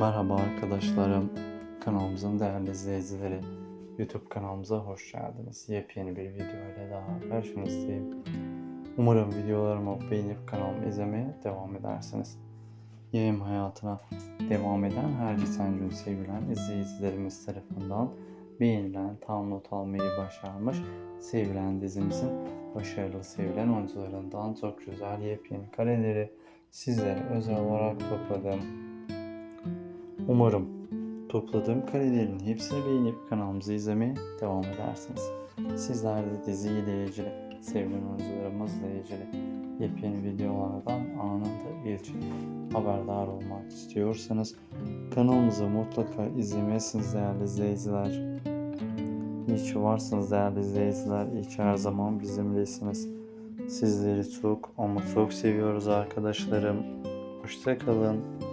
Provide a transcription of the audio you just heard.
Merhaba arkadaşlarım, kanalımızın değerli izleyicileri. YouTube kanalımıza hoş geldiniz. Yepyeni bir video ile daha karşınızdayım. Umarım videolarımı beğenip kanalımı izlemeye devam edersiniz. Yayın hayatına devam eden her geçen gün sevilen izleyicilerimiz tarafından beğenilen, tam not almayı başarmış sevilen dizimizin başarılı sevilen oyuncularından çok güzel yepyeni kareleri sizlere özel olarak topladım. Umarım topladığım karelerin hepsini beğenip kanalımızı izlemeye devam edersiniz. Sizler de diziyle ilgili, sevilen oyuncularımızla ilgili yepyeni videolardan anında ilk haberdar olmak istiyorsanız kanalımızı mutlaka izlemesiniz değerli izleyiciler. İyi ki varsınız değerli izleyiciler. İyi her zaman bizimlesiniz. Sizleri çok ama çok seviyoruz arkadaşlarım. Hoşçakalın.